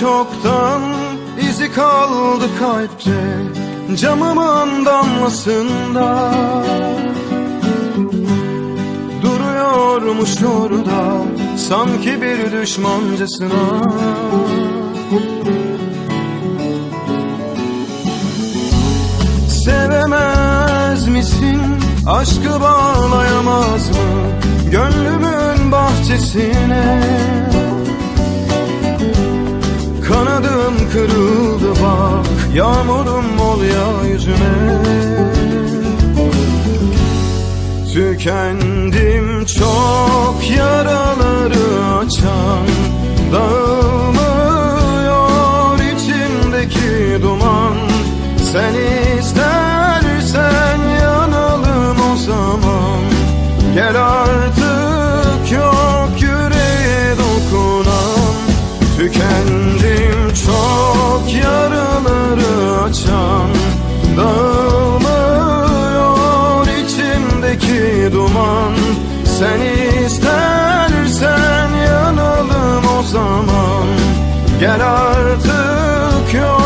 çoktan izi kaldı kalpte Camımın damlasında Duruyormuş orada Sanki bir düşmancasına Sevemez misin? Aşkı bağlayamaz mı? Gönlümün bahçesine Kanadım kırıldı bak Yağmurum ol ya yüzüme. Tükendim çok yaraları açan Dağılmıyor içimdeki duman. Sen istersen yanalım o zaman. Gel çok yaraları açan Dağılmıyor içimdeki duman. Sen istersen yanalım o zaman. Gel artık yok